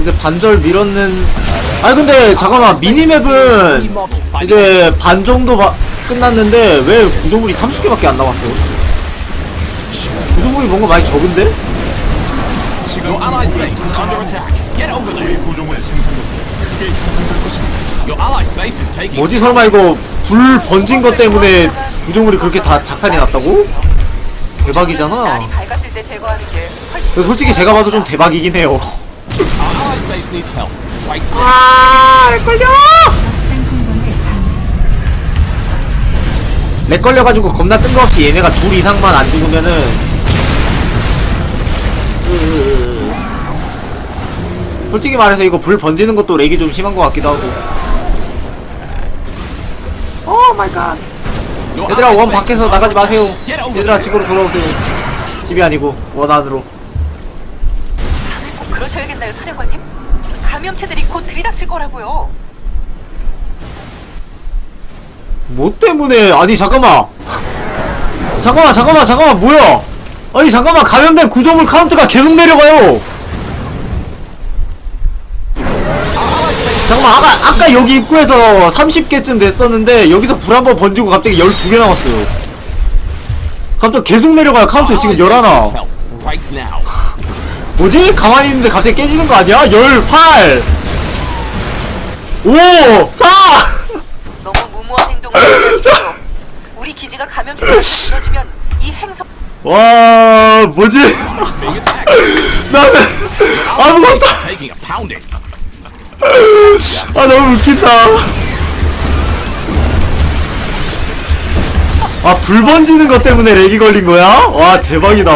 이제 반절 밀었는 아니 근데 잠깐만 미니맵은 이제 반 정도 바- 끝났는데 왜 구조물이 30개밖에 안 남았어? 구조물이 뭔가 많이 적은데? Taking. 뭐지 설마 이거 불 번진 것 때문에 구조물이 그렇게 다 작살이 났다고? 대박이잖아 날이 밝았을 때 제거하는 게 훨씬 근데 솔직히 제가 봐도 좀 대박이긴 해요 Our allies' base needs help. Right now. 아 렉걸려 렉 걸려가지고 겁나 뜬금없이 얘네가 둘 이상만 안 죽으면은 으- 솔직히 말해서 이거 불 번지는 것도 렉이 좀 심한 것 같기도 하고 오 마이 갓 얘들아 원 밖에서 나가지 under 마세요. 얘들아. 집으로 돌아오세요. 집이 아니고 원 안으로. 그러셔야겠나요, 사령관님? 감염체들이 곧 들이닥칠 거라고요. 뭐 때문에? 아니 잠깐만. 잠깐만 잠깐만 잠깐만 뭐야? 아니 잠깐만. 감염된 구조물 카운트가 계속 내려가요 잠깐만 아까 아까 여기 입구에서 30개쯤 됐었는데 여기서 불 한 번 번지고 갑자기 12개 남았어요 갑자기 계속 내려가요 카운트 지금 Our allies' base 11 needs help. Right now. 뭐지? 가만히 있는데 갑자기 깨지는 거 아니야? 18 5 4 너무 무모한 행동을. 우리 기지가 감염체들로 무너지면 이 행성 와 뭐지? 나는 아무것도 아 너무 웃긴다 아 불 번지는 것 때문에 렉이 걸린 거야? 와 대박이다?